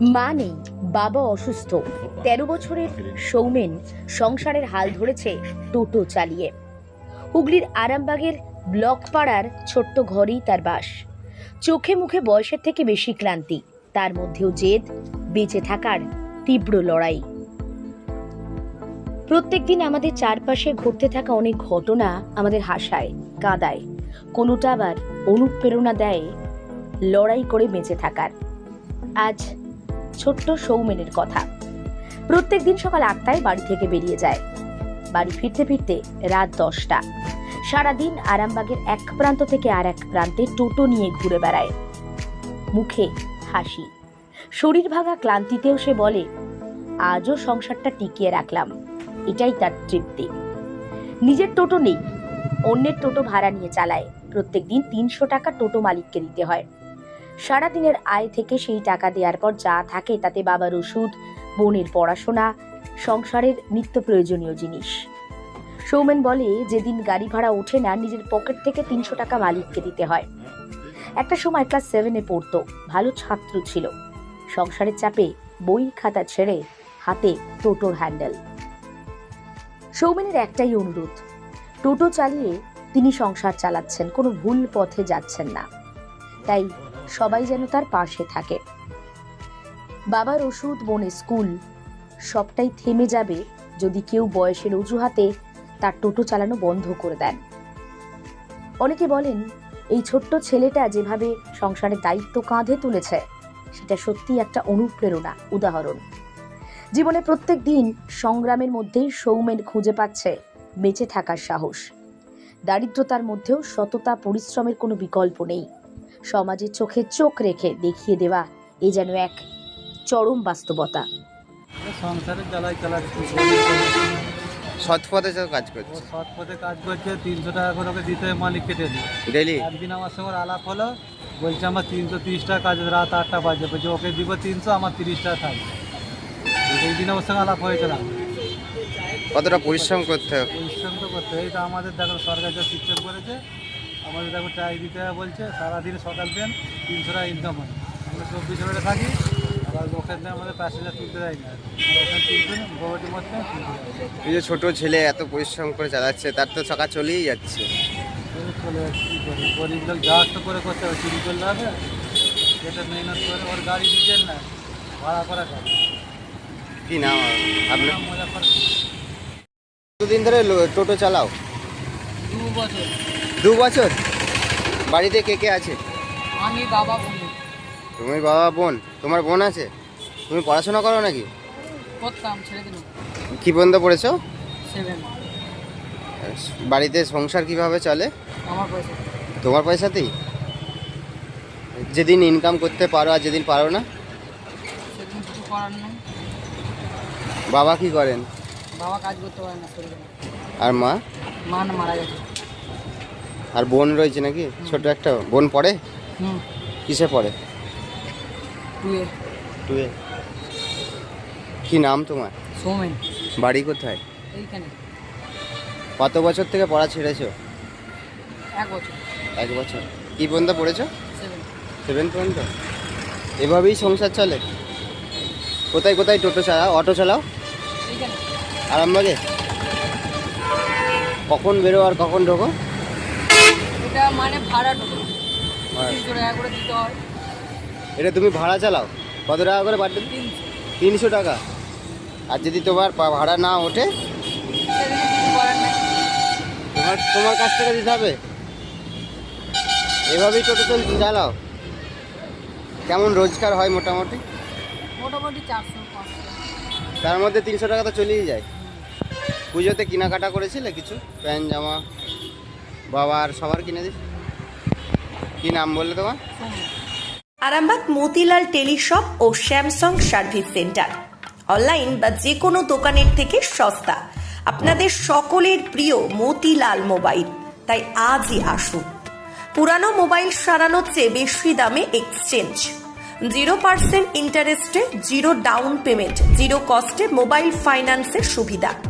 মা নেই, বাবা অসুস্থ। তেরো বছরের সৌমেন সংসারের হাল ধরেছে টোটো চালিয়ে। হুগলির আরামবাগের ব্লক পাড়ার ছোট্ট ঘরেই তার বাস। চোখে মুখে বয়সের থেকে বেশি ক্লান্তি, তার মধ্যেও জেদ, বেঁচে থাকার তীব্র লড়াই। প্রত্যেকদিন আমাদের চারপাশে ঘটতে থাকা অনেক ঘটনা আমাদের হাসায়, কাঁদায়। কোনোটা আবার অনুপ্রেরণা দেয় লড়াই করে বেঁচে থাকার। আজ ছোট্ট সৌমেনের কথা। প্রত্যেক দিন সকাল আটটায় বাড়ি থেকে বেরিয়ে যায়। বাড়ি ফিরতে ফিরতে রাত দশটা। সারাদিন আরামবাগের এক প্রান্ত থেকে আর এক প্রান্তে টোটো নিয়ে ঘুরে বেড়ায়। মুখে হাসি। শরীর ভাঙা ক্লান্তিতেও সে বলে, আজও সংসারটা টিকিয়ে রাখলাম। এটাই তার তৃপ্তি। নিজের টোটো নেই। অন্যের টোটো ভাড়া নিয়ে চালায়। প্রত্যেক দিন তিনশো টাকা টোটো মালিককে দিতে হয়। সারাদিনের আয় থেকে সেই টাকা দেওয়ার পর যা থাকে তাতে বাবার ওষুধ, বোনের পড়াশোনা, সংসারের নিত্য প্রয়োজনীয় জিনিস। সৌমেন বলে, যেদিন গাড়ি ভাড়া ওঠে না, নিজের পকেট থেকে তিনশো টাকা মালিককে দিতে হয়। একটা সময় ক্লাস সেভেনে পড়তো, ভালো ছাত্র ছিল। সংসারের চাপে বই খাতা ছেড়ে হাতে টোটোর হ্যান্ডেল। সৌমেনের একটাই অনুরোধ, টোটো চালিয়ে তিনি সংসার চালাচ্ছেন, কোনো ভুল পথে যাচ্ছেন না। তাই সবাই যেন তার পাশে থাকে। বাবার ওষুধ বোনের স্কুল, সবটাই থেমে যাবে যদি কেউ বয়সের অজুহাতে তার টোটো চালানো বন্ধ করে দেন। অনেকে বলেন, এই ছোট্ট ছেলেটা যেভাবে সংসারের দায়িত্ব কাঁধে তুলেছে, সেটা সত্যি একটা অনুপ্রেরণা, উদাহরণ। জীবনে প্রত্যেক দিন সংগ্রামের মধ্যেই সৌমেন খুঁজে পাচ্ছে বেঁচে থাকার সাহস। দারিদ্রতার মধ্যেও সততা, পরিশ্রমের কোনো বিকল্প নেই। সমাজের চোখে চোখ রেখে দেখিয়ে দেওয়া এ যেন এক চরম বাস্তবতা। সংসারে চালাই চালাচ্ছি সৎ পথে কাজ করছে। সৎ পথে কাজ করছে তিনশো টাকা করে ওকে দিতে মালিক কেটে দিই একদিন আমার সঙ্গে আলাপ হলো বলছে আমার তিনশো তিরিশ টাকা কাজ রাত আটটা বাজে। বলছে ওকে দিব তিনশো আমার তিরিশ টাকা থাকবে এই দিনে ওর সঙ্গে আলাপ আমার। কতটা পরিশ্রম করতে হবে পরিশ্রম তো করতে। এই তো আমাদের দেখো সরকার যা সিস্টেম করেছে আমাদের দেখো টাই দিতে বলছে সারাদিন সকাল দিন তিনশো টাকা ইনকাম হয়। আমরা চব্বিশ ঘণ্টা থাকি আবার ওখানে আমাদের প্যাসেঞ্জার তুলতে দেয় না। এই যে ছোট ছেলে এত পরিশ্রম করে চালাচ্ছে তার তো চকা চলেই যাচ্ছে। গরিব লোক যা একটা করে করতে হবে চুরি করলে হবে। যেটা মেহনত করে ওর গাড়ি না ভাড়া করা কাজ কি নাম আপনার কতদিন ধরে টোটো চালাও? দু বছর। দু বছর? বাড়িতে কে কে আছে? আমি বাবা বলি তুমি বাবা বোন? তোমার বোন আছে? তুমি পড়াশোনা করো নাকি? করতাম ছেড়ে দিল কি পর্যন্ত পড়েছো? সেভেন। বাড়িতে সংসার কীভাবে চলে? আমার পয়সা। তোমার পয়সাতেই? যেদিন ইনকাম করতে পারো আর যেদিন পারো না? সেদিন কিছু করার নেই। বাবা কি করেন? বাবা কাজ করতে পারে না শরীরে আর মা? মা না মারা গেছে। আর বোন রয়েছে নাকি? ছোট একটা বোন পড়ে? কিসে পড়ে? টুয়ে কি নাম তোমার? সৌমেন। বাড়ি কোথায়? এইখানে। কত বছর থেকে পড়া ছেড়েছো? এক বছর। এক বছর। কি পর্যন্ত পড়েছো? সেভেন। পর্যন্ত? এভাবেই সংসার চলে? কোথায় কোথায় টোটো চালাও অটো চালাও? আরামবাগে? কখন বেরো আর কখন ঢোকো? এটা মানে ভাড়া টোটো। তিনশো টাকা করে দিতে হয়। এটা তুমি ভাড়া চালাও? কত টাকা করে ডে? তিনশো। টাকা। আর যদি তোমার ভাড়া না ওঠে? তোমার তোমার কাছ থেকে দিতে হবে? এভাবেই টোটো চল চালাও। কেমন রোজগার হয় মোটামুটি? মোটামুটি চারশো তার মধ্যে তিনশো টাকা তো চলেই যায়। পুজোতে কেনাকাটা করেছিলে কিছু? প্যান্ট জামা? বাবার সবার কিনে দিস। কি নাম বললে তোমার? আরামবাগ মতিলাল টেলিশপ ও স্যামসাং সার্ভিস সেন্টার। অনলাইন বা যে কোনো দোকানের থেকে সস্তা। আপনাদের সকলের প্রিয় মতিলাল মোবাইল। তাই আজই আসুন। পুরানো মোবাইল সারানোর চেয়ে বেশি দামে এক্সচেঞ্জ। জিরো পার্সেন্ট ইন্টারেস্টে, জিরো ডাউন পেমেন্ট, জিরো কস্টে মোবাইল ফাইন্যান্সের সুবিধা।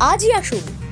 আজই আসুন।